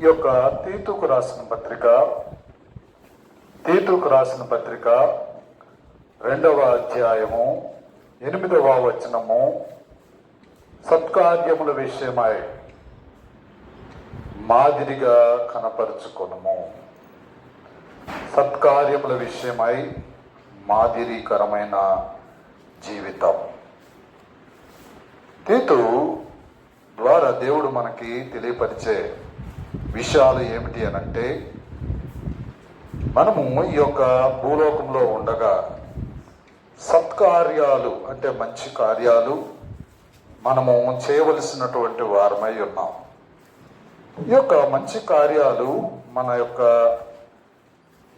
ఈ యొక్క తీతుకు రాసిన పత్రిక తీతుకు రాసిన పత్రిక రెండవ అధ్యాయము ఎనిమిదవ వచనము సత్కార్యముల విషయమై మాదిరిగా కనపరుచుకునము. సత్కార్యముల విషయమై మాదిరికరమైన జీవితం. తీతు ద్వారా దేవుడు మనకి తెలియపరిచే విషయాలు ఏమిటి అనంటే మనము ఈ యొక్క భూలోకంలో ఉండగా సత్కార్యాలు అంటే మంచి కార్యాలు మనము చేయవలసినటువంటి వారమై ఉన్నాం. ఈ యొక్క మంచి కార్యాలు మన యొక్క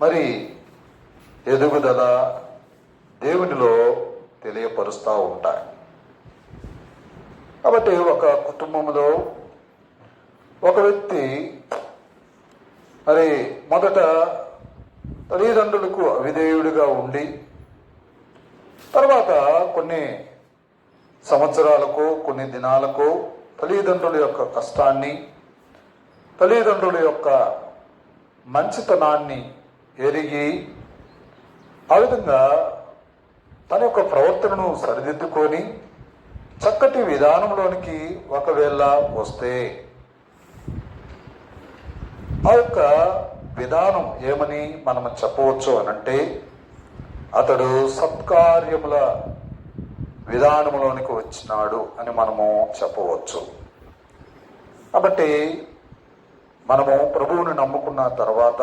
మరి ఎదుగుదల దేవునిలో తెలియపరుస్తూ ఉంటాయి. కాబట్టి ఒక కుటుంబంలో ఒక వ్యక్తి మరి మొదట తల్లిదండ్రులకు అవిధేయుడిగా ఉండి తర్వాత కొన్ని సంవత్సరాలకు కొన్ని దినాలకు తల్లిదండ్రుల యొక్క కష్టాన్ని తల్లిదండ్రుల యొక్క మంచితనాన్ని ఎరిగి ఆ విధంగా తన యొక్క ప్రవర్తనను సరిదిద్దుకొని చక్కటి విధానంలోనికి ఒకవేళ వస్తే ఆ యొక్క విధానం ఏమని మనం చెప్పవచ్చు అనంటే అతడు సత్కార్యముల విధానంలోనికి వచ్చినాడు అని మనము చెప్పవచ్చు. కాబట్టి మనము ప్రభువుని నమ్ముకున్న తర్వాత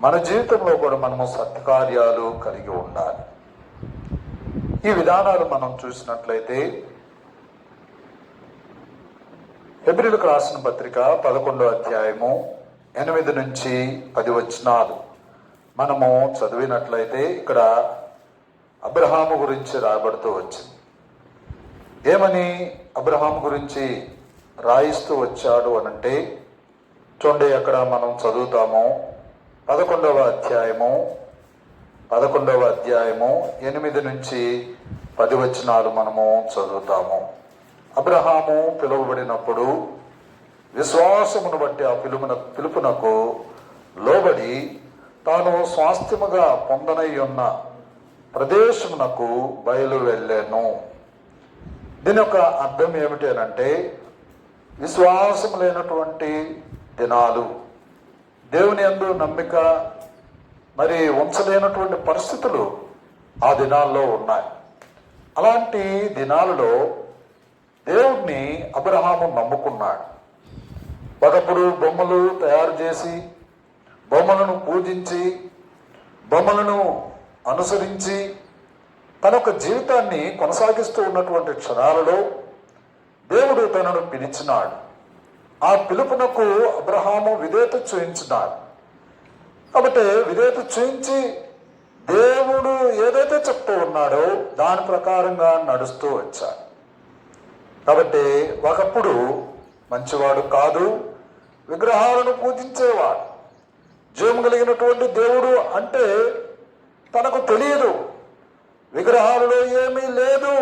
మన జీవితంలో కూడా మనము సత్కార్యాలు కలిగి ఉండాలి. ఈ విధానాలు మనం చూసినట్లయితే ఎబ్రిల్కు రాసిన పత్రిక పదకొండో అధ్యాయము ఎనిమిది నుంచి పది వచనాలు. మనము చదివినట్లయితే ఇక్కడ అబ్రహాము గురించి రాబడుతూ వచ్చింది. ఏమని అబ్రహాం గురించి రాయిస్తూ వచ్చాడు అనంటే చూడండి అక్కడ మనం చదువుతాము. పదకొండవ అధ్యాయము పదకొండవ అధ్యాయము ఎనిమిది నుంచి పది వచనాలు మనము చదువుతాము. అబ్రహాము పిలువబడినప్పుడు విశ్వాసమును బట్టి ఆ పిలుపున పిలుపునకు లోబడి తాను స్వాస్థ్యముగా పొందనై ఉన్న ప్రదేశమునకు బయలు వెళ్ళాను దీని యొక్క అర్థం ఏమిటి అనంటే విశ్వాసం లేనటువంటి దినాలు. దేవుని అందు నమ్మిక మరి ఉంచలేనటువంటి పరిస్థితులు ఆ దినాల్లో ఉన్నాయి. అలాంటి దినాలలో దేవుణ్ణి అబ్రహాము నమ్ముకున్నాడు. ఒకప్పుడు బొమ్మలు తయారు చేసి బొమ్మలను పూజించి బొమ్మలను అనుసరించి తన యొక్క జీవితాన్ని కొనసాగిస్తూ ఉన్నటువంటి క్షణాలలో దేవుడు తనను పిలిచినాడు. ఆ పిలుపునకు అబ్రహాము విధేయత చూయించినాడు. కాబట్టి విధేయత చూయించి దేవుడు ఏదైతే చెప్తూ ఉన్నాడో దాని ప్రకారంగా నడుస్తూ వచ్చాడు. కాబట్టి ఒకప్పుడు మంచివాడు కాదు విగ్రహాలను పూజించేవాడు. జీవం కలిగినటువంటి దేవుడు అంటే తనకు తెలియదు విగ్రహాలలో ఏమీ లేదు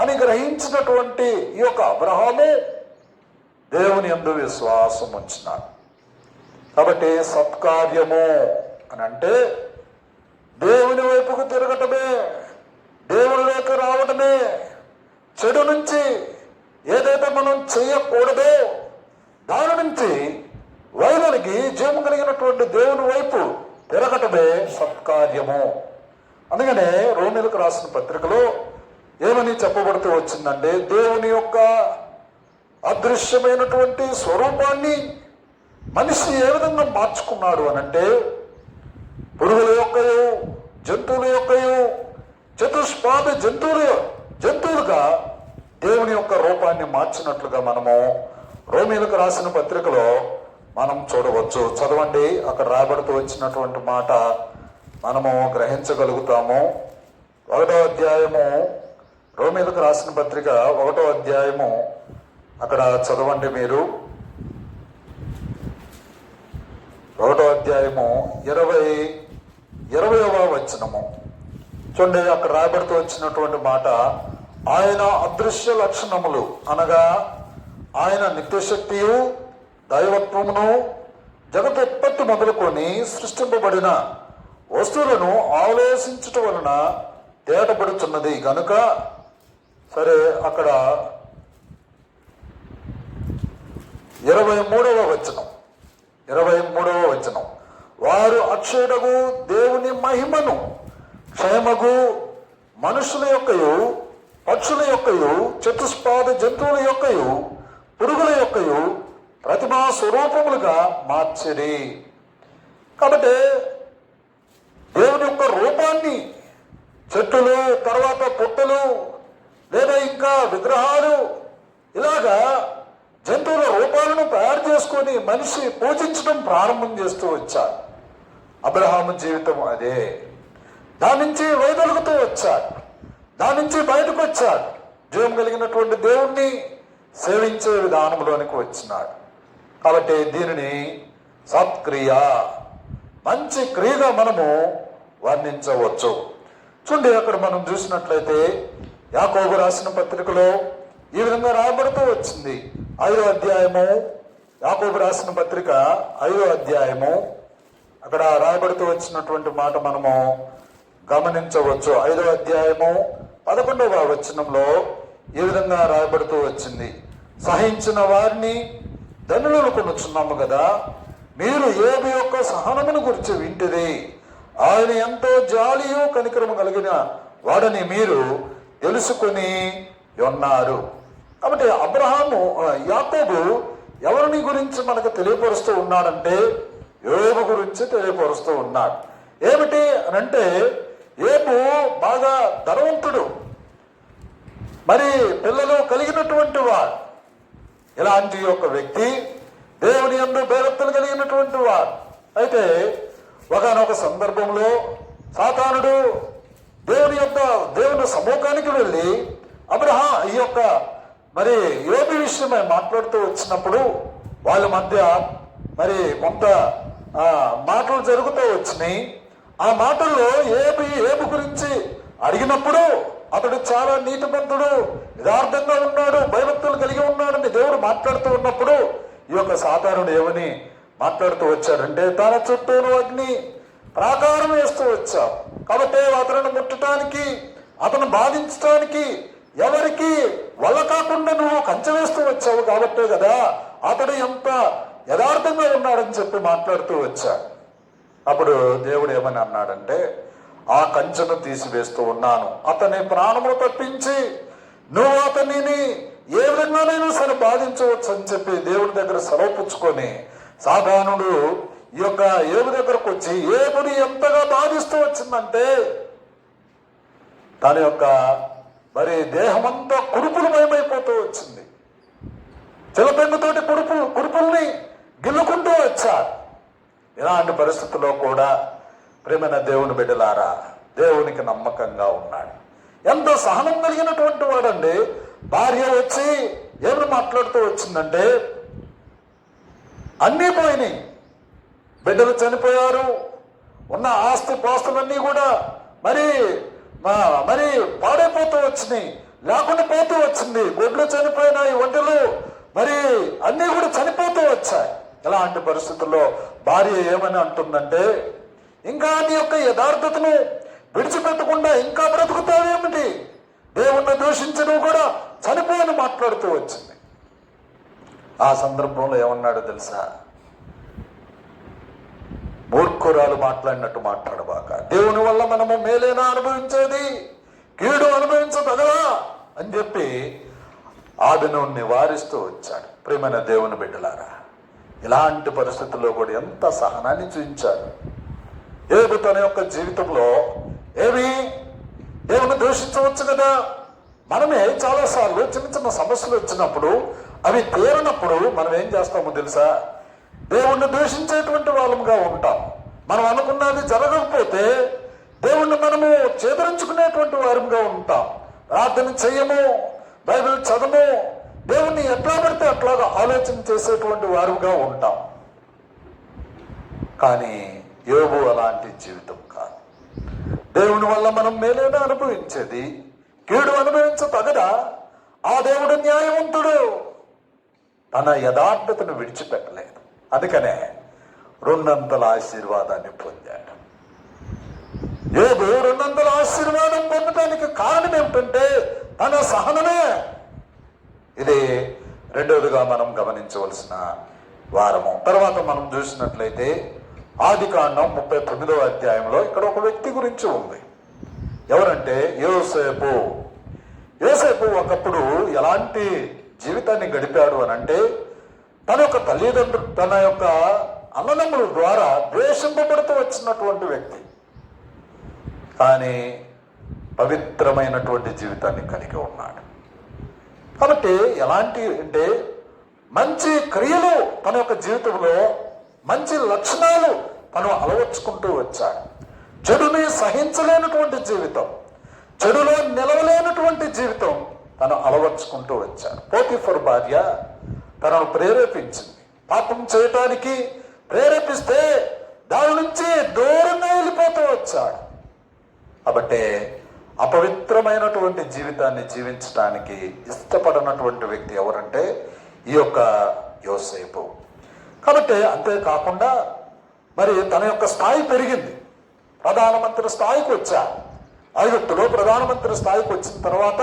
అని గ్రహించినటువంటి ఈ యొక్క అబ్రహాము దేవుని ఎందు విశ్వాసం ఉంచినాడు. కాబట్టి సత్కార్యము అని అంటే దేవుని వైపుకు తిరగటమే దేవునిలోకి రావటమే చెడు నుంచి ఏదైతే మనం చేయకూడదో దాని నుంచి వైదొలిగి జీవం కలిగినటువంటి దేవుని వైపు తిరగటమే సత్కార్యము. అందుకనే రోమిలకు రాసిన పత్రికలో ఏమని చెప్పబడుతూ వచ్చిందంటే దేవుని యొక్క అదృశ్యమైనటువంటి స్వరూపాన్ని మనిషి ఏ విధంగా మార్చుకున్నాడు అనంటే పురుగుల యొక్కయు జంతువుల యొక్కయు చతుష్పాద జంతువుల జంతువులుగా దేవుని యొక్క రూపాన్ని మార్చినట్లుగా మనము రోమిలకు రాసిన పత్రికలో మనం చూడవచ్చు. చదవండి అక్కడ రాబడుతూ వచ్చినటువంటి మాట మనము గ్రహించగలుగుతాము. ఒకటో అధ్యాయము రోమిలకు రాసిన పత్రిక ఒకటో అధ్యాయము అక్కడ చదవండి మీరు. ఒకటో అధ్యాయము ఇరవై ఇరవైవ వచనము. చూడండి అక్కడ రాబడితో వచ్చినటువంటి మాట ఆయన అదృశ్య లక్షణములు అనగా ఆయన నిత్యశక్తియు దైవత్వమును జగత్ ఉత్పత్తి మొదలుకొని సృష్టింపబడిన వస్తువులను ఆలోచించటం వలన తేటపడుచున్నది. కనుక సరే అక్కడ ఇరవై మూడవ వచనం ఇరవై మూడవ వచనం. వారు అక్షయుడకు దేవుని మహిమను క్షేమగు మనుషుల యొక్కయు పక్షుల యొక్కయు చతుష్పాద జంతువుల యొక్కయు పురుగుల యొక్కయు ప్రతిమా స్వరూపములుగా మార్చిరి. కాబట్టి దేవుని యొక్క రూపాన్ని చెట్టులు తర్వాత పుట్టలు లేదా ఇంకా విగ్రహాలు ఇలాగా జంతువుల రూపాలను తయారు చేసుకొని మనిషి పూజించడం ప్రారంభం చేస్తూ వచ్చారు అబ్రహాము జీవితం అదే. దాని నుంచి వైదొలుగుతూ వచ్చాడు. దాని నుంచి బయటకు వచ్చాడు. జీవం కలిగినటువంటి దేవుణ్ణి సేవించే విధానంలోనికి వచ్చినాడు. కాబట్టి దీనిని సత్క్రియ మంచి క్రియగా మనము వర్ణించవచ్చు. చూడండి అక్కడ మనం చూసినట్లయితే యాకోబు రాసిన పత్రికలో ఈ విధంగా రాబడుతూ వచ్చింది. ఐదో అధ్యాయము యాకోబు రాసిన పత్రిక ఐదో అధ్యాయము అక్కడ రాయబడుతూ వచ్చినటువంటి మాట మనము గమనించవచ్చు. ఐదో అధ్యాయము పదకొండవ వచనంలో ఈ విధంగా రాయబడుతూ వచ్చింది. సహించిన వారిని ధనులను కొనుచున్నాము కదా మీరు ఏబి యొక్క సహనమును గురించి వింటిది ఆయన ఎంతో జాలియు కనికరము కలిగిన వాడని మీరు తెలుసుకొని ఉన్నారు. కాబట్టి అబ్రహాము యాకోబు ఎవరిని గురించి మనకు తెలియపరుస్తూ ఉన్నాడంటే యోగు గురించి తెలియపరుస్తూ ఉన్నాడు. ఏమిటి అని రేపు బాగా ధనవంతుడు. మరి పిల్లలు కలిగినటువంటి వాడు ఇలాంటి ఒక వ్యక్తి దేవుని ఎందు బేరత్తలు కలిగినటువంటి వాడు. అయితే ఒకనొక సందర్భంలో సాతానుడు దేవుని యొక్క దేవుని సమూహానికి వెళ్ళి అబ్రహా ఈ యొక్క మరి యోగి విషయమై మాట్లాడుతూ వచ్చినప్పుడు వాళ్ళ మధ్య మరి కొంత మాటలు జరుగుతూ వచ్చినాయి. ఆ మాటల్లో ఏబి ఏబు గురించి అడిగినప్పుడు అతడు చాలా నీతిమంతుడు యథార్థంగా ఉన్నాడు భయభక్తులు కలిగి ఉన్నాడని దేవుడు మాట్లాడుతూ ఉన్నప్పుడు ఈ యొక్క సాధారణ ఏమని మాట్లాడుతూ వచ్చాడంటే తన చుట్టూను అగ్ని ప్రాకారం వేస్తూ వచ్చావు కాబట్టి అతను ముట్టడానికి అతను బాధించడానికి ఎవరికి వల్ల కాకుండా నువ్వు కంచె వేస్తూ వచ్చావు కాబట్టే కదా అతడు ఎంత యథార్థంగా ఉన్నాడని చెప్పి మాట్లాడుతూ వచ్చాడు. అప్పుడు దేవుడు ఏమని అన్నాడంటే ఆ కంచెను తీసివేస్తూ ఉన్నాను. అతని ప్రాణములు తప్పించి నువ్వు అతనిని ఏ విధంగానైనా సరే బాధించవచ్చు అని చెప్పి దేవుడి దగ్గర సెలవుపుచ్చుకొని సాధారణుడు ఈ యొక్క ఏడు దగ్గరకు వచ్చి ఏబుని ఎంతగా బాధిస్తూ వచ్చిందంటే తన యొక్క మరి దేహమంతా కురుపులు భయమైపోతూ వచ్చింది. చిలపెంగుతోటి కురుపులు కురుపుల్ని గిల్లుకుంటూ వచ్చారు. ఇలాంటి పరిస్థితుల్లో కూడా ప్రేమైన దేవుని బిడ్డలారా దేవునికి నమ్మకంగా ఉన్నాడు ఎంత సహనం కలిగినటువంటి వాడండి. భార్య వచ్చి ఎవరు మాట్లాడుతూ వచ్చిందంటే అన్నీ పోయినాయి. బిడ్డలు చనిపోయారు. ఉన్న ఆస్తి పాస్తులన్నీ కూడా మరి మరి పాడైపోతూ వచ్చినాయి. లేకుండా పోతూ వచ్చింది. గొడ్లు చనిపోయినాయి ఒంటెలు మరి అన్నీ కూడా చనిపోతూ వచ్చాయి. ఇలాంటి పరిస్థితుల్లో భార్య ఏమని అంటుందంటే ఇంకా నీ యొక్క యథార్థతను విడిచిపెట్టకుండా ఇంకా బ్రతుకుతావేమిటి? దేవుణ్ణి దూషించడం కూడా చనిపోయని మాట్లాడుతూ వచ్చింది. ఆ సందర్భంలో ఏమన్నాడు తెలుసా? మూర్ఖురాలు మాట్లాడినట్టు మాట్లాడబాక దేవుని వల్ల మనము మేలేనా అనుభవించేది? కీడు అనుభవించదగదా? అని చెప్పి ఆమెను నివారిస్తూ వచ్చాడు. ప్రేమైన దేవుని బిడ్డలారా ఇలాంటి పరిస్థితుల్లో కూడా ఎంత సహనాన్ని చూపించారు? ఏబు తన యొక్క జీవితంలో ఏమి దేవుని దూషించవచ్చు కదా? మనమే చాలాసార్లు చిన్న చిన్న సమస్యలు వచ్చినప్పుడు అవి తీరనప్పుడు మనం ఏం చేస్తామో తెలుసా? దేవుణ్ణి దూషించేటువంటి వాళ్ళముగా ఉంటాం. మనం అనుకున్నది జరగకపోతే దేవుణ్ణి మనము చేదరించుకునేటువంటి వారముగా ఉంటాం. ప్రార్థన చెయ్యము బైబిల్ చదవము దేవుణ్ణి ఎట్లా పడితే అట్లాగా ఆలోచన చేసేటువంటి వారుగా ఉంటాం. కానీ యోగు అలాంటి జీవితం కాదు. దేవుని వల్ల మనం మేలేనా అనుభవించేది? కీడు అనుభవించ తగదా ఆ దేవుడు న్యాయవంతుడు. తన యథార్థతను విడిచిపెట్టలేదు. అందుకనే రెండంతల ఆశీర్వాదాన్ని పొందాడు. ఏదో రెండంతల ఆశీర్వాదం పొందడానికి కారణం ఏమిటంటే తన సహనమే. ఇది రెండవదిగా మనం గమనించవలసిన వారము. తర్వాత మనం చూసినట్లయితే ఆది కాండం ముప్పై తొమ్మిదవ అధ్యాయంలో ఇక్కడ ఒక వ్యక్తి గురించి ఉంది. ఎవరంటే యోసేపు. యోసేపు ఒకప్పుడు ఎలాంటి జీవితాన్ని గడిపాడు అని అంటే తన యొక్క తల్లిదండ్రులు తన యొక్క అన్నదమ్ముల ద్వారా ద్వేషింపబడుతూ వచ్చినటువంటి వ్యక్తి. కానీ పవిత్రమైనటువంటి జీవితాన్ని కలిగి ఉన్నాడు. కాబట్టి ఎలాంటి అంటే మంచి క్రియలు తన యొక్క జీవితంలో మంచి లక్షణాలు తను అలవర్చుకుంటూ వచ్చాడు. చెడుని సహించలేనటువంటి జీవితం చెడులో నిలవలేనటువంటి జీవితం తను అలవర్చుకుంటూ వచ్చాడు. పోతిఫర్ భార్య తనను ప్రేరేపించింది. పాపం చేయటానికి ప్రేరేపిస్తే దాని నుంచి దూరంగా వెళ్ళిపోతూ వచ్చాడు. కాబట్టి అపవిత్రమైనటువంటి జీవితాన్ని జీవించడానికి ఇష్టపడినటువంటి వ్యక్తి ఎవరంటే ఈ యొక్క యోసేపు. కాబట్టి అంతేకాకుండా మరి తన యొక్క స్థాయి పెరిగింది. ప్రధానమంత్రి స్థాయికి వచ్చా. ఐగుప్తులో ప్రధానమంత్రి స్థాయికి వచ్చిన తర్వాత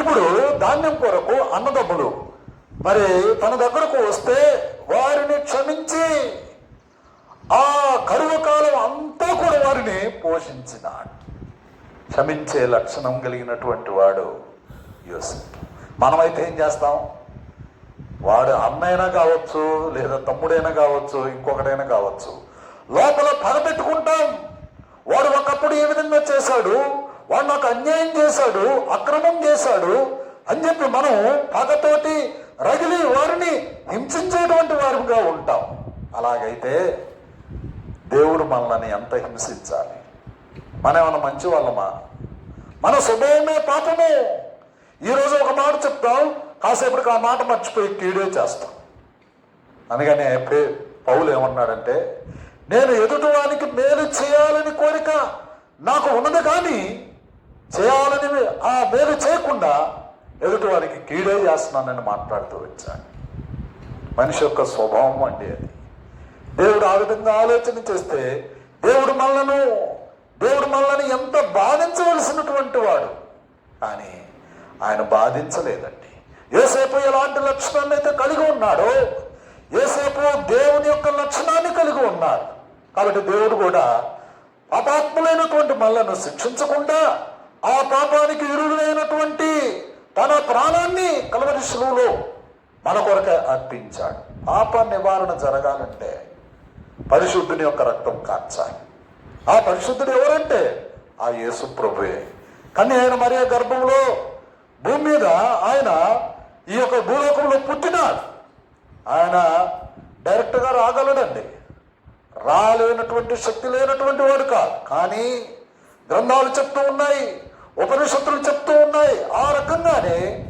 ఇప్పుడు ధాన్యం కొరకు అన్నదమ్ములు మరి తన దగ్గరకు వస్తే వారిని క్షమించి ఆ కరువు కాలం అంతా కూడా వారిని పోషించినాడు. క్షమించే లక్షణం కలిగినటువంటి వాడు యోసేపు. మనమైతే ఏం చేస్తాం? వాడు అన్నైనా కావచ్చు లేదా తమ్ముడైనా కావచ్చు ఇంకొకటైనా కావచ్చు లోపల పగ పెట్టుకుంటాం వాడు ఒకప్పుడు ఏ విధంగా చేశాడు? వాడు నాకు అన్యాయం చేశాడు అక్రమం చేశాడు అని చెప్పి మనం పగతోటి రగిలి వారిని హింసించేటువంటి వారుగా ఉంటాం. అలాగైతే దేవుడు మనల్ని ఎంత హింసించాలి? మనం ఏమైనా మంచి వాళ్ళమా మన స్వభావమే పాపము. ఈరోజు ఒక మాట చెప్తాం కాసేపటికి ఆ మాట మర్చిపోయి కీడే చేస్తాం. అందుకని పౌలు ఏమన్నాడంటే నేను ఎదుటివానికి మేలు చేయాలని కోరిక నాకు ఉన్నది కానీ చేయాలని ఆ మేలు చేయకుండా ఎదుటివారికి కీడే చేస్తున్నానని మాట్లాడుతూ వచ్చాను. మనిషి యొక్క స్వభావం అండి అది. దేవుడు ఆ విధంగా ఆలోచన చేస్తే దేవుడు మనలను దేవుడు మనల్ని ఎంత బాధించవలసినటువంటి వాడు. కానీ ఆయన బాధించలేదండి. ఏసేపు ఎలాంటి లక్షణాన్ని అయితే కలిగి ఉన్నాడో ఏసేపు దేవుని యొక్క లక్షణాన్ని కలిగి ఉన్నాడు కాబట్టి దేవుడు కూడా పాపాత్ములైనటువంటి మనలను శిక్షించకుండా ఆ పాపానికి ఇరువులైనటువంటి తన ప్రాణాన్ని కలవరి శిలువులో మన కొరకే అర్పించాడు. పాప నివారణ జరగాలంటే పరిశుద్ధుని యొక్క రక్తం కార్చాలి ఆ పరిశుద్ధుడు ఎవరంటే? ఆ యేసు ప్రభువే. కానీ ఆయన మరియ గర్భంలో భూమి మీద ఆయన ఈ యొక్క భూలోకంలో పుట్టినాడు. ఆయన డైరెక్ట్గా రాగలడండి. రాలేనటువంటి శక్తి లేనటువంటి వాడు కాదు. కానీ గ్రంథాలు చెప్తూ ఉన్నాయి ఉపనిషత్తులు చెప్తూ ఉన్నాయి. ఆ రకంగానే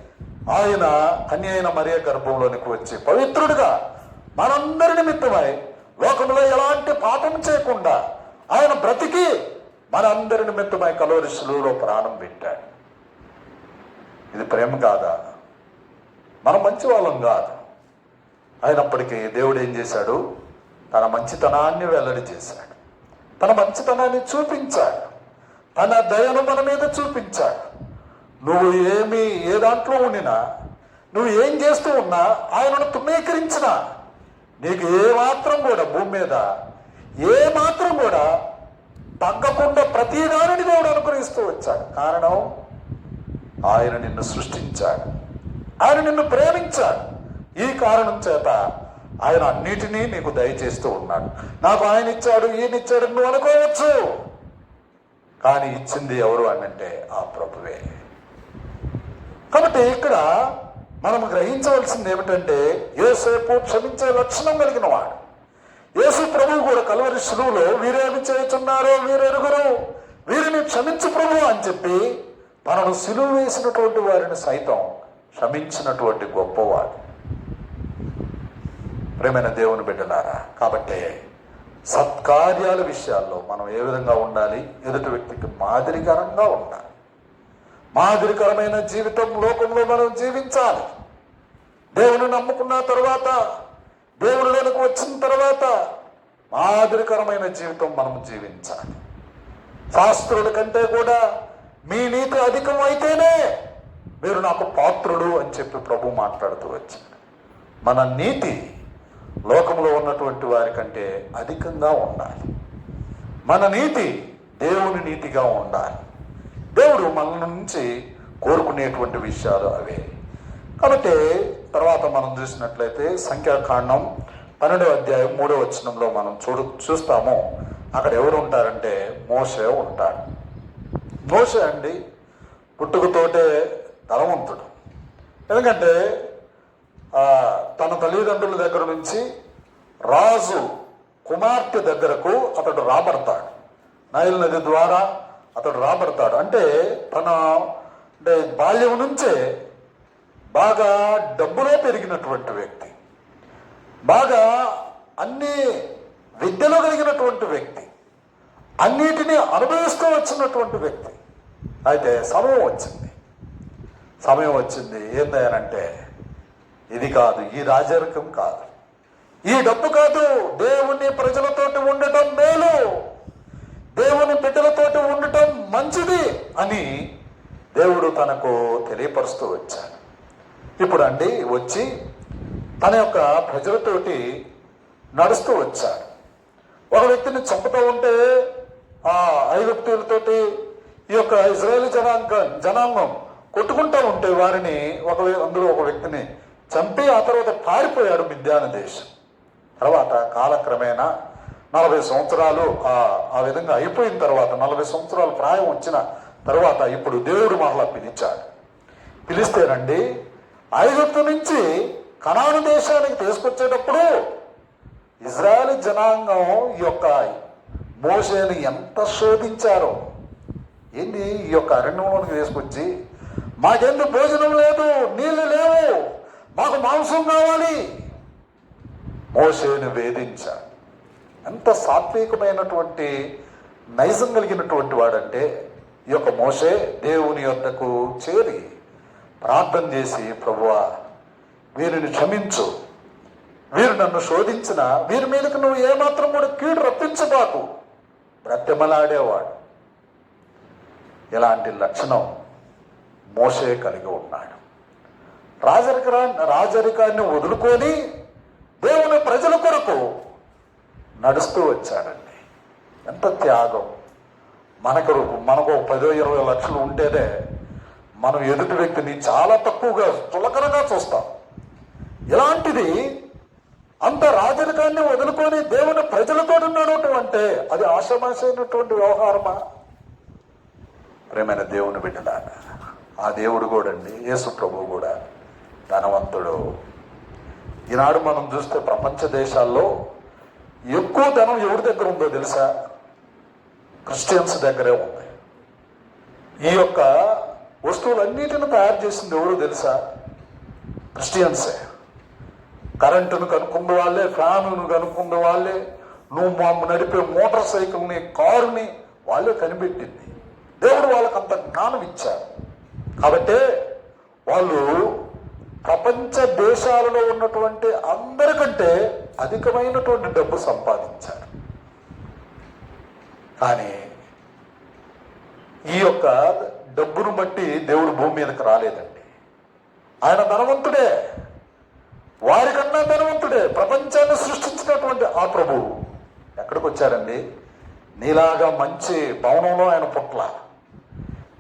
ఆయన కన్య అయిన మరియ గర్భంలోనికి వచ్చి పవిత్రుడిగా మనందరి నిమిత్తమై లోకంలో ఎలాంటి పాపం చేయకుండా ఆయన బ్రతికి మనందరి నిమిత్తమై కలోరి సులువులో ప్రాణం పెట్టాడు. ఇది ప్రేమ కాదా? మనం మంచి వాళ్ళం కాదు. అయినప్పటికీ దేవుడు ఏం చేశాడు? తన మంచితనాన్ని వెల్లడి చేశాడు. తన మంచితనాన్ని చూపించాడు. తన దయను మన మీద చూపించాడు. నువ్వు ఏమి ఏ దాంట్లో ఉండినా నువ్వు ఏం చేస్తూ ఉన్నా ఆయనను తుమ్మీకరించినా నీకు ఏ మాత్రం కూడా భూమి మీద ఏ మాత్రం కూడా తగ్గకుండా ప్రతి దానిని దేవుడు అనుగ్రహిస్తూ వచ్చాడు. కారణం ఆయన నిన్ను సృష్టించాడు. ఆయన నిన్ను ప్రేమించాడు. ఈ కారణం చేత ఆయన అన్నిటినీ నీకు దయచేస్తూ ఉన్నాడు. నాకు ఆయన ఇచ్చాడు ఈయన ఇచ్చాడు నువ్వు అనుకోవచ్చు. కానీ ఇచ్చింది ఎవరు అనంటే ఆ ప్రభువే. కాబట్టి ఇక్కడ మనం గ్రహించవలసింది ఏమిటంటే ఏసేపు క్షమించే లక్షణం కలిగిన వాడు. యేసు ప్రభువు కూడా కలవరి శిలువులో వీరేమి చేయుచున్నారో వీరెరుగురు. వీరిని క్షమించు ప్రభు అని చెప్పి తనను సిలువ వేసినటువంటి వారిని సైతం క్షమించినటువంటి గొప్పవాడు. ప్రేమైన దేవుని బిడ్డలారా కాబట్టి సత్కార్యాల విషయాల్లో మనం ఏ విధంగా ఉండాలి? ఎదుటి వ్యక్తికి మాదిరికరంగా ఉండాలి. మాదిరికరమైన జీవితం లోకంలో మనం జీవించాలి. దేవుని నమ్ముకున్న తర్వాత దేవునిలోనికి వచ్చిన తర్వాత మాదిరికరమైన జీవితం మనం జీవించాలి. శాస్త్రుల కంటే కూడా మీ నీతి అధికం అయితేనే మీరు నాకు పాత్రుడు అని చెప్పి ప్రభు మాట్లాడుతూ వచ్చాడు. మన నీతి లోకంలో ఉన్నటువంటి వారి కంటే అధికంగా ఉండాలి. మన నీతి దేవుని నీతిగా ఉండాలి. దేవుడు మన నుంచి కోరుకునేటువంటి విషయాలు అవే. కాబట్టి తర్వాత మనం చూసినట్లయితే సంఖ్యాకాండం పన్నెండవ అధ్యాయం మూడవ వచనంలో మనం చూడు చూస్తాము. అక్కడ ఎవరు ఉంటారంటే మోసే ఉంటాడు. మోసే అండి పుట్టుకతోటే ధనవంతుడు ఎందుకంటే తన తల్లిదండ్రుల దగ్గర నుంచి రాజు కుమార్తె దగ్గరకు అతడు రాబడతాడు. నైల్ నది ద్వారా అతడు రాబడతాడు. అంటే తన అంటే బాల్యం నుంచే బాగా డబ్బులో పెరిగినటువంటి వ్యక్తి. బాగా అన్ని విద్యలో కలిగినటువంటి వ్యక్తి. అన్నిటినీ అనుభవిస్తూ వచ్చినటువంటి వ్యక్తి. అయితే సమయం వచ్చింది. సమయం వచ్చింది ఏందనంటే ఇది కాదు ఈ రాజరికం కాదు. ఈ డబ్బు కాదు దేవుని ప్రజలతోటి ఉండటం మేలు. దేవుని బిడ్డలతోటి ఉండటం మంచిది అని దేవుడు తనకు తెలియపరుస్తూ వచ్చాడు. ఇప్పుడు అండి వచ్చి తన యొక్క ప్రజలతోటి నడుస్తూ వచ్చాడు ఒక వ్యక్తిని చంపుతూ ఉంటే ఆ ఐగుప్తులతోటి ఈ యొక్క ఇజ్రాయేల్ జనాంగ జనాంగం కొట్టుకుంటూ ఉంటే వారిని ఒక అందులో ఒక వ్యక్తిని చంపి ఆ తర్వాత పారిపోయాడు మిద్యాన దేశం. తర్వాత కాలక్రమేణా నలభై సంవత్సరాలు ఆ ఆ విధంగా అయిపోయిన తర్వాత నలభై సంవత్సరాలు ప్రాయం వచ్చిన తర్వాత ఇప్పుడు దేవుడు మరలా పిలిచాడు. పిలిస్తేనండి ఐగుప్తు నుంచి కణాను దేశానికి తీసుకొచ్చేటప్పుడు ఇజ్రాయెల్ జనాంగం ఈ యొక్క మోసేని ఎంత శోధించారో ఏంది ఈ యొక్క అరణ్యంలోనికి తీసుకొచ్చి మాకెందు భోజనం లేదు నీళ్ళు లేవు మాకు మాంసం కావాలి మోసేని వేధించాడు. ఎంత సాత్వికమైనటువంటి నైజం కలిగినటువంటి వాడంటే ఈ యొక్క మోసే దేవుని యొద్దకు చేరి ప్రార్థన చేసి ప్రభువా వీరిని క్షమించు. వీరు నన్ను శోధించిన వీరి మీదకు నువ్వు ఏమాత్రం కూడా కీడు రప్పించబాకు. బ్రతిమలాడేవాడు. ఇలాంటి లక్షణం మోసే కలిగి ఉన్నాడు. రాజరిక రాజరికాన్ని వదులుకొని దేవుని ప్రజల కొరకు నడుస్తూ వచ్చాడండి. ఎంత త్యాగం. మనకు మనకు పదో ఇరవై లక్షలు ఉంటేనే మనం ఎదుటి వ్యక్తిని చాలా తక్కువగా చులకనగా చూస్తాం. ఇలాంటిది అంత రాజరికాన్ని వదులుకొని దేవుని ప్రజలతో ఉన్నాడు అంటే అది ఆశమాసైనటువంటి వ్యవహారమా? ప్రేమైన దేవుని బిడ్డలా ఆ దేవుడు కూడా అండి యేసు ప్రభువు కూడా ధనవంతుడు. ఈనాడు మనం చూస్తే ప్రపంచ దేశాల్లో ఎక్కువ ధనం ఎవరి దగ్గర ఉందో తెలుసా? క్రిస్టియన్స్ దగ్గరే ఉంది. ఈ యొక్క వస్తువులన్నిటిని తయారు చేసింది ఎవరు తెలుసా? క్రిస్టియన్సే. కరెంటును కనుక్కున్న వాళ్ళే ఫ్యానును కనుక్కున్న వాళ్ళే నువ్వు మా నడిపే మోటార్ సైకిల్ని కారుని వాళ్ళే కనిపెట్టింది. దేవుడు వాళ్ళకి అంత జ్ఞానం ఇచ్చారు కాబట్టే వాళ్ళు ప్రపంచ దేశాలలో ఉన్నటువంటి అందరికంటే అధికమైనటువంటి డబ్బు సంపాదించారు. కానీ ఈ యొక్క డబ్బును బట్టి దేవుడు భూమి మీదకి రాలేదండి. ఆయన ధనవంతుడే. వారికన్నా ధనవంతుడే. ప్రపంచాన్ని సృష్టించినటువంటి ఆ ప్రభువు. ఎక్కడికి వచ్చారండి? నీలాగా మంచి భవనంలో ఆయన పుట్ల.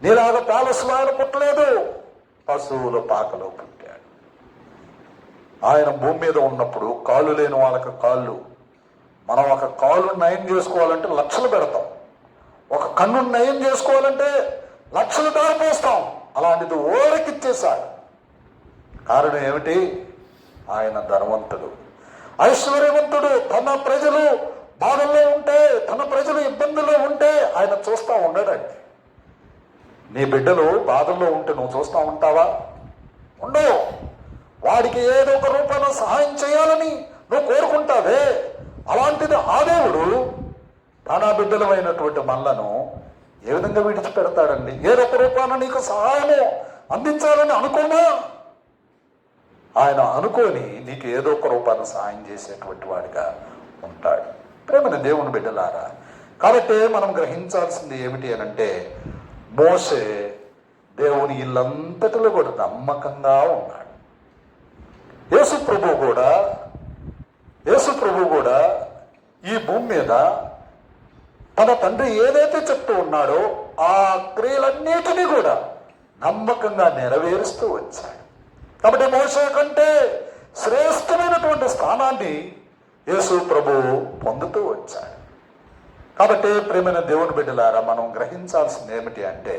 నీలాగా ప్యాలెస్లో ఆయన పుట్టలేదు. పశువుల పాకలో పుట్టాడు. ఆయన భూమి మీద ఉన్నప్పుడు కాళ్ళు లేని వాళ్ళకి కాళ్ళు. మనం ఒక కాలు నయం చేసుకోవాలంటే లక్షలు పెడతాం. ఒక కన్ను నయం చేసుకోవాలంటే లక్షలు పోస్తాం. అలాంటిది ఓరకిచ్చేశాడు. కారణం ఏమిటి? ఆయన ధనవంతుడు. ఐశ్వర్యవంతుడు. తన ప్రజలు బాధల్లో ఉంటే తన ప్రజలు ఇబ్బందుల్లో ఉంటే ఆయన చూస్తా ఉండడండి. నీ బిడ్డలు బాధల్లో ఉంటే నువ్వు చూస్తా ఉంటావా? ఉండవు వాడికి ఏదో ఒక రూపంలో సహాయం చేయాలని నువ్వు కోరుకుంటావే. అలాంటిది ఆ దేవుడు తన బిడ్డలమైనటువంటి మనలను ఏ విధంగా విడిచిపెడతాడండి ఏదో ఒక రూపాన నీకు సహాయము అందించాలని అనుకోనా ఆయన అనుకొని నీకు ఏదో ఒక రూపాన్ని సహాయం చేసేటువంటి వాడిగా ఉంటాడు. ప్రేమన దేవుని బిడ్డలారా కాబట్టి మనం గ్రహించాల్సింది ఏమిటి అని అంటే మోసే దేవుని ఇల్లంతటిలో కూడా నమ్మకంగా ఉన్నాడు. యేసు ప్రభు కూడా యేసు ప్రభు కూడా ఈ భూమి మీద తన తండ్రి ఏదైతే చెప్తూ ఉన్నాడో ఆ క్రియలన్నిటినీ కూడా నమ్మకంగా నెరవేరుస్తూ వచ్చాడు. కాబట్టి మోసే కంటే శ్రేష్టమైనటువంటి స్థానాన్ని యేసు ప్రభువు పొందుతూ వచ్చాడు. కాబట్టి ప్రేమైన దేవుని బిడ్డలారా మనం గ్రహించాల్సింది ఏమిటి అంటే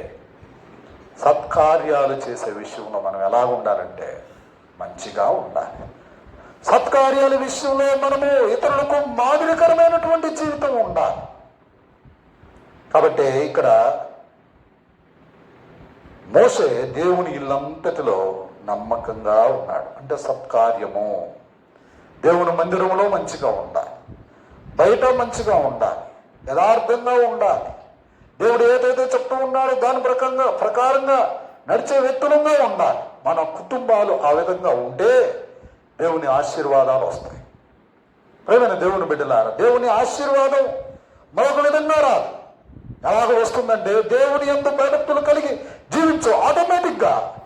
సత్కార్యాలు చేసే విషయంలో మనం ఎలా ఉండాలంటే మంచిగా ఉండాలి. సత్కార్యాల విషయంలో మనము ఇతరులకు మాదిరికరమైనటువంటి జీవితం ఉండాలి. కాబట్టి ఇక్కడ మోసే దేవుని ఇల్లంతటిలో నమ్మకంగా ఉన్నాడు. అంటే సత్కార్యము. దేవుని మందిరంలో మంచిగా ఉండాలి. బయట మంచిగా ఉండాలి. యథార్థంగా ఉండాలి. దేవుడు ఏదైతే చెప్తూ ఉన్నాడో దాని ప్రకారంగా ప్రకారంగా నడిచే వ్యక్తులంగా ఉండాలి. మన కుటుంబాలు ఆ విధంగా ఉంటే దేవుని ఆశీర్వాదాలు వస్తాయి. ప్రేమైన దేవుని బిడ్డలారా దేవుని ఆశీర్వాదం మరొక విధంగా రాదు. ఎలాగ వస్తుందంటే దేవుని ఎందు భయభక్తులు కలిగి జీవించు ఆటోమేటిక్గా.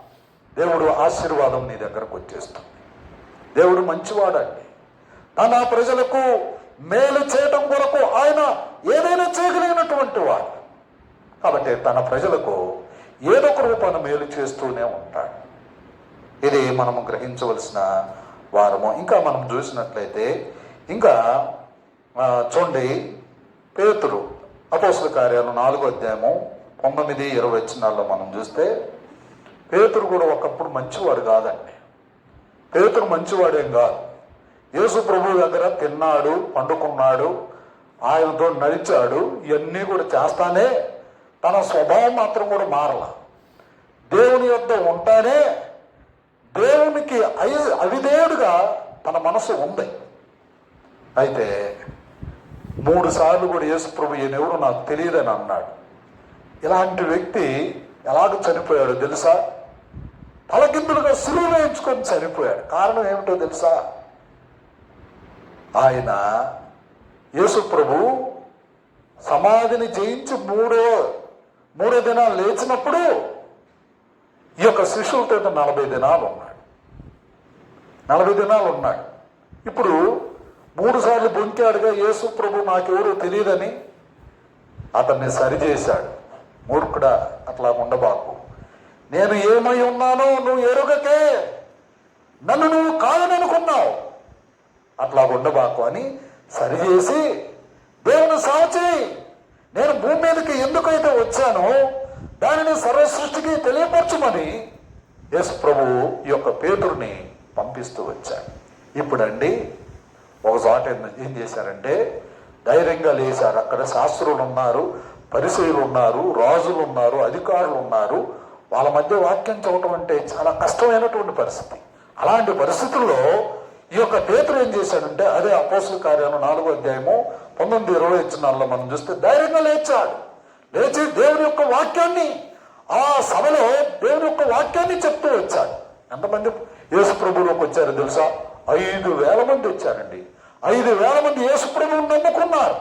దేవుడు ఆశీర్వాదం నీ దగ్గరకు వచ్చేస్తుంది. దేవుడు మంచివాడండి. తన ప్రజలకు మేలు చేయటం కొరకు ఆయన ఏదైనా చేయగలిగినటువంటి వాడు. కాబట్టి తన ప్రజలకు ఏదో ఒక రూపాన మేలు చేస్తూనే ఉంటాడు. ఇది మనము గ్రహించవలసిన వారము. ఇంకా మనం చూసినట్లయితే ఇంకా చూడండి పేతురు. అపోసుల కార్యాలు నాలుగో అధ్యాయము పంతొమ్మిది ఇరవై వచ్చినాల్లో మనం చూస్తే పేతురు కూడా ఒకప్పుడు మంచివాడు కాదండి. పేతురు మంచివాడేం కాదు. యేసు ప్రభు దగ్గర తిన్నాడు పండుకున్నాడు ఆయనతో నడిచాడు ఇవన్నీ కూడా చేస్తానే తన స్వభావం మాత్రం కూడా మారల. దేవుని యొద్ద ఉంటానే దేవునికి అవి అవిధేయుడుగా తన మనసు ఉంది. అయితే మూడు సార్లు కూడా యేసు ప్రభు ఈయన ఎవరు నాకు తెలియదని అన్నాడు. ఇలాంటి వ్యక్తి ఎలాగ చనిపోయాడు తెలుసా? తలకిందులుగా సులువు వేయించుకొని చనిపోయాడు. కారణం ఏమిటో తెలుసా? ఆయన యేసు ప్రభు సమాధిని జయించి మూడో మూడో దినాలు లేచినప్పుడు ఈ యొక్క శిష్యులతో నలభై దినాలు ఉన్నాడు. నలభై దినాలు ఉన్నాడు. ఇప్పుడు మూడు సార్లు బొంకాడుగా యేసు ప్రభు నాకెవరో తెలియదని అతన్ని సరిచేశాడు. మూర్ఖుడా అట్లా ఉండబాకు. నేను ఏమై ఉన్నానో నువ్వు ఎరుగకే. నన్ను నువ్వు కాదననుకున్నావు అట్లా ఉండబాకు అని సరిచేసి దేవుని సాచి నేను భూమి మీదకి ఎందుకైతే వచ్చానో దానిని సర్వసృష్టికి తెలియపరచమని యేసు ప్రభువు ఈ యొక్క పేతుడిని పంపిస్తూ వచ్చాడు. ఇప్పుడండి ఒక చోట ఏం- చేశారంటే ధైర్యంగా లేచారు. అక్కడ శాస్త్రులు ఉన్నారు పరిశీలు ఉన్నారు రాజులు ఉన్నారు అధికారులు ఉన్నారు వాళ్ళ మధ్య వాక్యం చూడటం అంటే చాలా కష్టమైనటువంటి పరిస్థితి. అలాంటి పరిస్థితుల్లో ఈ యొక్క పేతులు ఏం చేశాడంటే అదే అపోసుల కార్యాలు నాలుగో అధ్యాయము పంతొమ్మిది ఇరవై ఇచ్చినాల్లో మనం చూస్తే ధైర్యంగా లేచాడు. లేచి దేవుని యొక్క వాక్యాన్ని ఆ సభలో దేవుని యొక్క వాక్యాన్ని చెప్తూ వచ్చాడు. ఎంతమంది యేసు ప్రభులోకి వచ్చారు తెలుసా? ఐదు వేల మంది వచ్చారండి. ఐదు వేల మంది యేసు నమ్ముకున్నారు.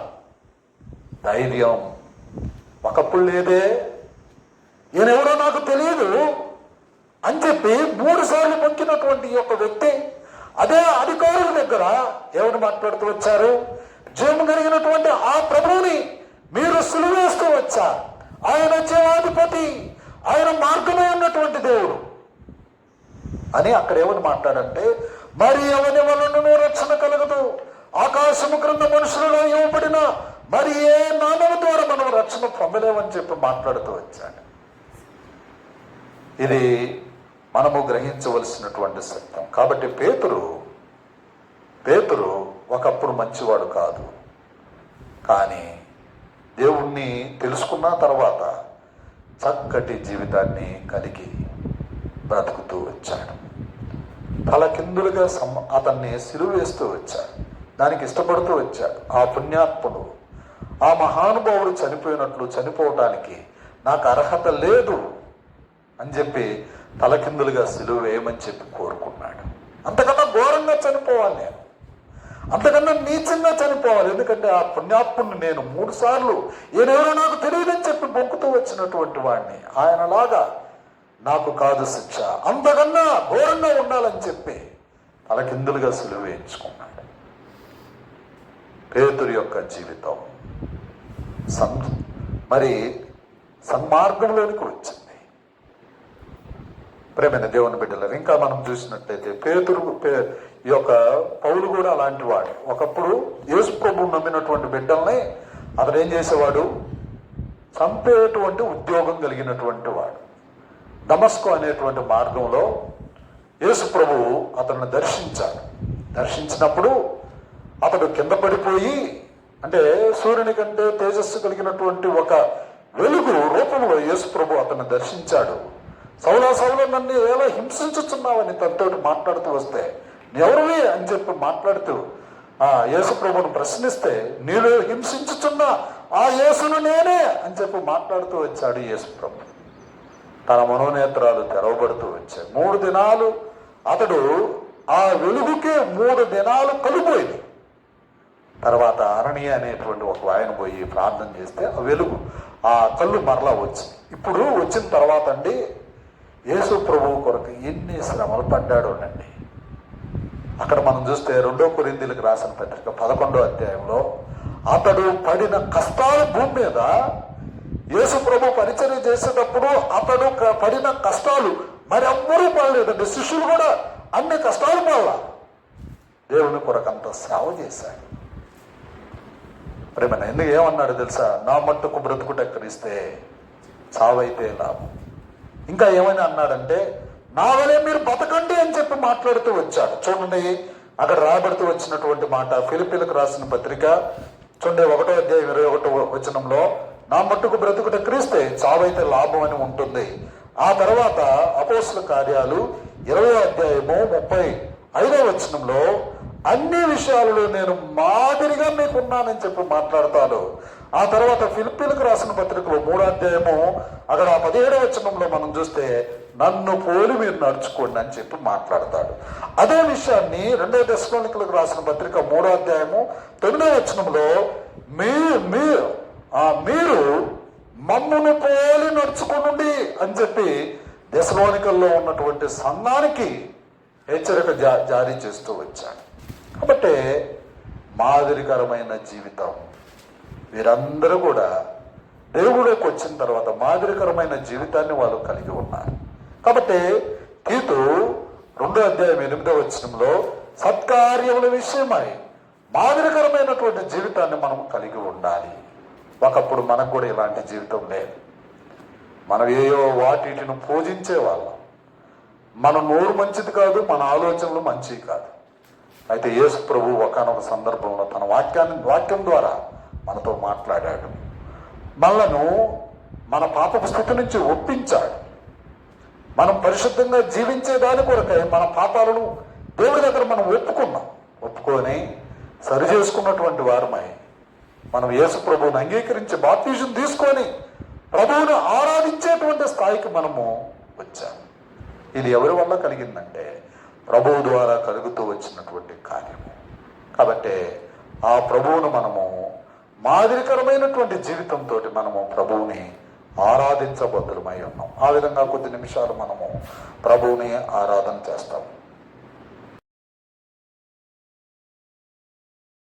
ధైర్యం ఒకప్పుడు లేదే. ఈయన ఎవరో నాకు తెలియదు అని చెప్పి మూడు సార్లు మొక్కినటువంటి ఈ యొక్క వ్యక్తి అదే అధికారుల దగ్గర ఎవరు మాట్లాడుతూ వచ్చారు. జీవం కలిగినటువంటి ఆ ప్రభువుని మీరు సులువేస్తూ వచ్చారు. ఆయన జీవాధిపతి ఆయన మార్గమే ఉన్నటువంటి దేవుడు. అని అక్కడ ఏమని మాట్లాడంటే మరి ఎవరి వలన రక్షణ కలగదు ఆకాశము క్రింద మనుషులలో ఇవ్వబడిన మరి ఏ నామము ద్వారా మనం రక్షణ పొందలేమని చెప్పి మాట్లాడుతూ వచ్చాడు. ఇది మనము గ్రహించవలసినటువంటి సత్యం. కాబట్టి పేతురు పేతురు ఒకప్పుడు మంచివాడు కాదు. కానీ దేవుణ్ణి తెలుసుకున్న తర్వాత చక్కటి జీవితాన్ని కలిగి బ్రతుకుతూ వచ్చాడు. తలకిందులుగా సమ్ అతన్ని సిలువేస్తూ వచ్చాడు. దానికి ఇష్టపడుతూ వచ్చా. ఆ పుణ్యాత్ముడు ఆ మహానుభావుడు చనిపోయినట్లు చనిపోవటానికి నాకు అర్హత లేదు అని చెప్పి తలకిందులుగా సిలువ వేయమని చెప్పి కోరుకున్నాడు. అంతకన్నా ఘోరంగా చనిపోవాలి నేను. అంతకన్నా నీచంగా చనిపోవాలి. ఎందుకంటే ఆ పుణ్యాత్ముని నేను మూడు సార్లు ఈయనెవరో నాకు తెలియదని చెప్పి బొంకుతూ వచ్చినటువంటి వాడిని ఆయనలాగా నాకు కాదు శిక్ష. అంతకన్నా ఘోరంగా ఉండాలని చెప్పి తలకిందులుగా సులువు వేయించుకున్నాడు పేతురు యొక్క జీవితం. సం మరి సన్మార్గంలోనికి వచ్చింది. ప్రేమైన దేవుని బిడ్డలు ఇంకా మనం చూసినట్లయితే పేతురు పే- ఈ యొక్క పౌలు కూడా అలాంటి వాడు. ఒకప్పుడు యేసు ప్రభు నమ్మినటువంటి బిడ్డల్ని అతను ఏం చేసేవాడు? చంపేటువంటి ఉద్యోగం కలిగినటువంటి వాడు. దమస్కు అనేటువంటి మార్గంలో యేసు ప్రభు అతన్ని దర్శించాడు. దర్శించినప్పుడు అతడు కింద పడిపోయి అంటే సూర్యుని కంటే తేజస్సు కలిగినటువంటి ఒక వెలుగు రూపంలో యేసు ప్రభు అతన్ని దర్శించాడు. సౌలా సౌల నన్ను ఎలా హింసించుతున్నావని తనతోటి మాట్లాడుతూ వస్తే ఎవరివి అని చెప్పి మాట్లాడుతూ ఆ యేసు ప్రభును ప్రశ్నిస్తే నీవు హింసించుతున్నా ఆ యేసును నేనే అని చెప్పి మాట్లాడుతూ వచ్చాడు యేసు ప్రభు. తన మనోనేత్రాలు తెరవబడుతూ వచ్చాయి. మూడు దినాలు అతడు ఆ వెలుగుకే మూడు దినాలు కలిపోయింది తర్వాత అరణి అనేటువంటి ఒక ఆయన పోయి ప్రార్థన చేస్తే ఆ వెలుగు ఆ కళ్ళు మరలా వచ్చింది ఇప్పుడు వచ్చిన తర్వాత అండి యేసు ప్రభువు కొరకు ఎన్ని శ్రమలు పడ్డాడోనండి అక్కడ మనం చూస్తే రెండో కొరిందీలకు రాసిన పత్రిక పదకొండో అధ్యాయంలో అతడు పడిన కష్టాలు భూమి మీద యేసు ప్రభు పరిచయం చేసేటప్పుడు అతడు క- పడిన కష్టాలు మరి పడలేదండి. శిష్యులు కూడా అన్ని కష్టాలు పడాల. దేవుని కొరకు అంత సేవ చేశాడు. ప్రేమ ఎందుకు ఏమన్నాడు తెలుసా? నా మట్టుకు బ్రతుకుట క్రీస్తే చావైతే లాభం. ఇంకా ఏమైనా అన్నాడంటే నా వలే మీరు బతకండి అని చెప్పి మాట్లాడుతూ వచ్చాడు. చూడండి అక్కడ రాబడుతూ వచ్చినటువంటి మాట ఫిలిపిలకు రాసిన పత్రిక చూడండి ఒకటో అధ్యాయం ఇరవై ఒకటో వచనంలో నా మట్టుకు బ్రతుకుట క్రీస్తే చావైతే లాభం అని ఉంటుంది. ఆ తర్వాత అపోసుల కార్యాలు ఇరవై అధ్యాయము ముప్పై ఐదో వచనంలో అన్ని విషయాలలో నేను మాదిరిగా మీకున్నానని చెప్పి మాట్లాడతాను. ఆ తర్వాత ఫిలిప్పీలకు రాసిన పత్రికలో మూడో అధ్యాయము అక్కడ ఆ పదిహేడవ వచనంలో మనం చూస్తే నన్ను పోలి మీరు నడుచుకోండి అని చెప్పి మాట్లాడతాడు. అదే విషయాన్ని రెండవ దశలోనికులకు రాసిన పత్రిక మూడో అధ్యాయము తొమ్మిదవ వచనంలో మీ మీరు ఆ మీరు మమ్మును పోలి నడుచుకోనుండి అని చెప్పి దశలోనికల్లో ఉన్నటువంటి సంఘానికి హెచ్చరిక జా జారీ చేస్తూ వచ్చాడు. కాబట్టి మాదిరికరమైన జీవితం. వీరందరూ కూడా దేవుడికి వచ్చిన తర్వాత మాదిరికరమైన జీవితాన్ని వాళ్ళు కలిగి ఉన్నారు. కాబట్టి తీతు రెండో అధ్యాయం ఎనిమిదో వచనంలో సత్కార్యముల విషయమై మాదిరికరమైనటువంటి జీవితాన్ని మనం కలిగి ఉండాలి. ఒకప్పుడు మనకు కూడా ఇలాంటి జీవితం లేదు. మనం ఏయో వాటిని పూజించే వాళ్ళం. మన నోరు మంచిది కాదు మన ఆలోచనలు మంచివి కాదు. అయితే యేసు ప్రభు ఒకనొక సందర్భంలో తన వాక్యాన్ని వాక్యం ద్వారా మనతో మాట్లాడాడు. మనలను మన పాపపు స్థితి నుంచి ఒప్పించాడు. మనం పరిశుద్ధంగా జీవించే దాని కొరకై మన పాపాలను దేవుడి దగ్గర మనం ఒప్పుకున్నాం. ఒప్పుకొని సరి చేసుకున్నటువంటి వారమై మనం యేసు ప్రభువుని అంగీకరించి బాప్తీజం తీసుకొని ప్రభువును ఆరాధించేటువంటి స్థాయికి మనము వచ్చాము. ఇది ఎవరి వల్ల కలిగిందంటే ప్రభువు ద్వారా కలుగుతూ వచ్చినటువంటి కార్యము. కాబట్టి ఆ ప్రభువును మనము మాదిరికరమైనటువంటి జీవితంతో మనము ప్రభువుని ఆరాధించబద్దులమై ఉన్నాం. ఆ విధంగా కొద్ది నిమిషాలు మనము ప్రభువుని ఆరాధన చేస్తాము.